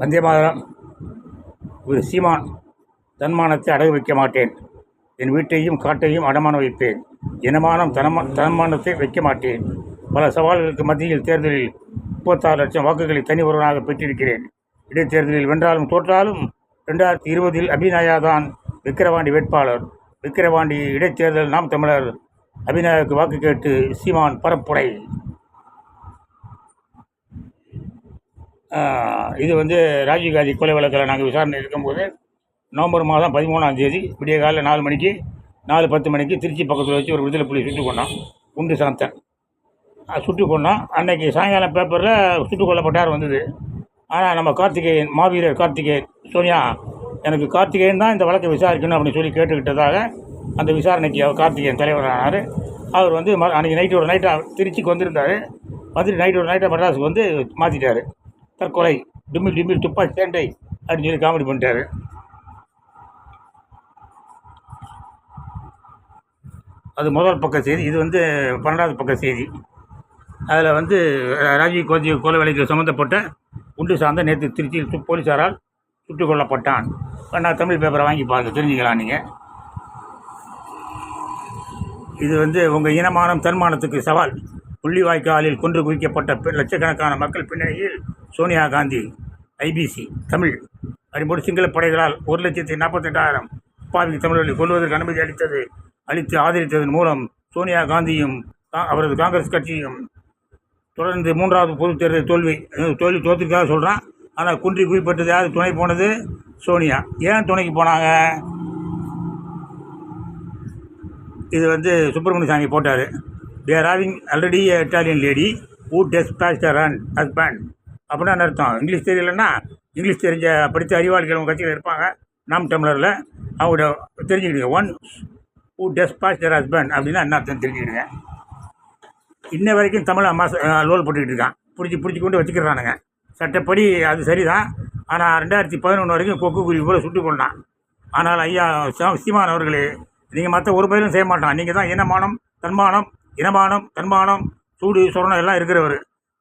வந்தே மாதரம். ஒரு சீமான் தன்மானத்தை அடகு வைக்க மாட்டேன். என் வீட்டையும் காட்டையும் அடமானம் வைப்பேன். இனமானம் தனமா தன்மானத்தை வைக்க மாட்டேன். பல சவால்களுக்கு மத்தியில் தேர்தலில் முப்பத்தாறு லட்சம் வாக்குகளை தனி ஒருவனாக பெற்றிருக்கிறேன். இடைத்தேர்தலில் வென்றாலும் தோற்றாலும் ரெண்டாயிரத்தி இருபதில் அபிநயா தான் விக்கிரவாண்டி வேட்பாளர். விக்கிரவாண்டி இடைத்தேர்தல் நாம் தமிழர். அபிநயாவுக்கு வாக்கு கேட்டு சீமான் பரப்புரை. இது வந்து ராஜீவ்காந்தி கொலை வழக்கில் நாங்கள் விசாரணை இருக்கும்போது நவம்பர் மாதம் பதிமூணாம் தேதி விடிய காலையில் நாலு மணிக்கு நாலு பத்து மணிக்கு திருச்சி பக்கத்தில் வச்சு ஒரு விடுதலை புலி சுட்டுக் கொண்டான். குண்டு சாந்தன் அஹ் சுட்டுக் அன்னைக்கு சாயங்காலம் பேப்பரில் சுட்டுக் கொல்லப்பட்டார் வந்தது. ஆனால் நம்ம கார்த்திகேயன் மாவீரர் கார்த்திகேயன் சோனியா எனக்கு கார்த்திகேயன் தான் இந்த வழக்கை விசாரிக்கணும் அப்படின்னு சொல்லி கேட்டுக்கிட்டதாக அந்த விசாரணைக்கு அவர் கார்த்திகேயன் தலைவரானார். அவர் வந்து ம- அன்னைக்கு நைட்டு ஒரு நைட்டாக திருச்சிக்கு வந்திருந்தார். வந்துட்டு நைட்டு ஒரு நைட்டாக மெட்ராஸுக்கு வந்து மாற்றிட்டார் தற்கொலை டிமில் டிமில் துப்பாக்கி சேண்டை அப்படின்னு சொல்லி காமெடி பண்ணிட்டாரு அது முதல் பக்க செய்தி இது வந்து பன்னெண்டாவது பக்க செய்தி. அதில் வந்து ராஜீவ் கோதி கொலை வழக்கில் சம்மந்தப்பட்ட குண்டு சார்ந்த நேற்று திருச்சியில் சு- போலீசாரால் சுட்டுக் கொல்லப்பட்டான். நான் தமிழ் பேப்பரை வாங்கி பார்த்து தெரிஞ்சுக்கலாம் நீங்கள் இது வந்து உங்கள் இனமானம் தன்மானத்துக்கு சவால். புள்ளிவாய்க்காலில் கொன்று குவிக்கப்பட்ட லட்சக்கணக்கான மக்கள் பின்னணியில் சோனியா காந்தி ஐபிசி தமிழ் அடிமொழி சிங்கள படைகளால் ஒரு லட்சத்தி நாற்பத்தெட்டாயிரம் பாவி தமிழர்களை கொள்வதற்கு அனுமதி அளித்தது அளித்து ஆதரித்ததன் மூலம் சோனியா காந்தியும் அவரது காங்கிரஸ் கட்சியும் தொடர்ந்து மூன்றாவது பொது தேர்தல் தோல்வி தோல்வி தோற்றுக்காக சொல்கிறான் ஆனால் குன்றி குவிப்பட்டது யார் துணை போனது சோனியா. ஏன் துணைக்கு போனாங்க? இது வந்து சுப்பிரமணிய சாமி போட்டார் there having already Italian lady who test her and husband. அப்படின்னா அர்த்தம்? இங்கிலீஷ் தெரியலன்னா இங்கிலீஷ் தெரிஞ்ச படித்த அறிவாளிகள் உங்கள் கட்சியில் இருப்பாங்க. நாம் டம்ளரில் அவங்களோட தெரிஞ்சுக்கிடுங்க. One who dispatched their husband அப்படின்னா என்ன அர்த்தம் தெரிஞ்சுக்கிடுங்க. இன்ன வரைக்கும் தமிழ் அம்மா லோல் போட்டுக்கிட்டு இருக்கான். பிடிச்சி பிடிச்சி கொண்டு வச்சுக்கிறானுங்க சட்டப்படி அது சரிதான். ஆனால் ரெண்டாயிரத்தி பதினொன்று வரைக்கும் கொக்கு குருவி போல சுட்டு கொண்டான். ஆனால் ஐயா சீமான் அவர்களே நீங்கள் மற்ற ஒரு பயிலும் செய்ய மாட்டான். நீங்கள் தான் இனமானம் தன்மானம் இனமானம் தன்மானம் சூடு சொரணம் எல்லாம் இருக்கிறவர்.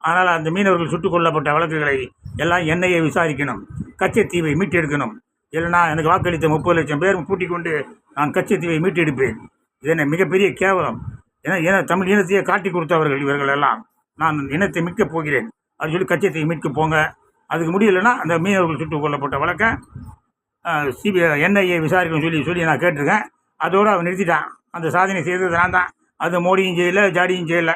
ஆனால் அந்த மீனவர்கள் சுட்டுக் கொல்லப்பட்ட வழக்குகளை எல்லாம் என்ஐயை விசாரிக்கணும். கச்சத்தீவை மீட்டெடுக்கணும். இல்லைனா எனக்கு வாக்களித்த முப்பது லட்சம் பேர் கூட்டிக் கொண்டு நான் கச்சத்தீவை மீட்டெடுப்பேன். இது மிகப்பெரிய கேவலம். ஏன்னா ஏன்னா தமிழ் இனத்தையே காட்டி கொடுத்தவர்கள் இவர்கள் எல்லாம். நான் இனத்தை மீட்கப் போகிறேன். அப்படின்னு சொல்லி கச்சத்தீவை மீட்க போங்க. அதுக்கு முடியலைன்னா அந்த மீனவர்கள் சுட்டுக் கொல்லப்பட்ட வழக்கை சிபிஐ என்ஐஏ விசாரிக்கணும்னு சொல்லி சொல்லி நான் கேட்டிருக்கேன். அதோடு அவன் நிறுத்திட்டான். அந்த சாதனை செய்தது நான் தான். அது மோடியும் செய்யலை ஜாடியும் செய்யலை.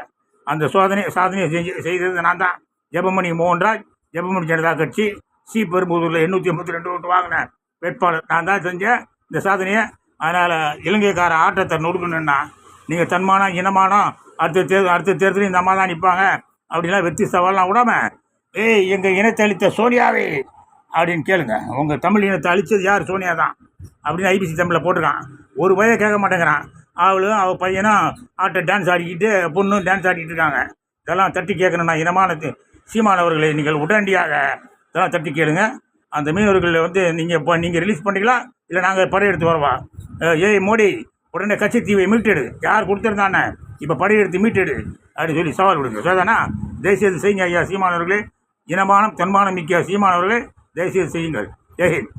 அந்த சோதனை சாதனையை செஞ்சு செய்தது நான் தான் ஜெபமணி மோகன்ராஜ் ஜெபமணி ஜனதா கட்சி சி. பெரும்புதூரில் எண்ணூற்றி ஐம்பத்தி ரெண்டு ஓட்டு வாங்கின வேட்பாளர். நான் தான் செஞ்சேன் இந்த சாதனையை. அதனால் இலங்கைக்கார ஆட்டத்தை நொடுக்கணுன்னா நீங்கள் தன்மானம் இனமானம் அடுத்த தேர்தல் அடுத்த தேர்தலையும் இந்த அம்மா தான் நிற்பாங்க. அப்படிலாம் வெற்றி சவால்லாம் விடாம ஏய் எங்கள் இனத்தை அளித்த சோனியாவே அப்படின்னு கேளுங்க. உங்கள் தமிழ் இனத்தை அழிச்சது யார்? சோனியா தான். அப்படின்னு ஐபிசி தமிழில் போட்டிருக்கான். ஒரு வயதை கேட்க மாட்டேங்கிறான். அவளும் அவள் பையனும் ஆட்டை டான்ஸ் ஆடிக்கிட்டு பொண்ணும் டான்ஸ் ஆடிக்கிட்டு இருக்காங்க. இதெல்லாம் தட்டி கேட்கணும்னா இனமானது. சீமானவர்களை நீங்கள் உடனடியாக இதெல்லாம் தட்டி கேளுங்க. அந்த மீனவர்களை வந்து நீங்கள் இப்போ நீங்கள் ரிலீஸ் பண்ணிக்கலாம். இல்லை நாங்கள் படையெடுத்து வரவா? ஏய் மோடி உடனே கட்சி தீவை மீட்டெடு. யார் கொடுத்துருந்தானே? இப்போ படையெடுத்து மீட்டெடு. அப்படின்னு சொல்லி சவால் கொடுங்க சரிதானா? தயவுசெய்து செய்யுங்க ஐயா சீமானவர்களே இனமானம் தன்மானம் மிக்க சீமானவர்களே தயவுசெய்து செய்யுங்கள். ஜெய்ஹிந்த்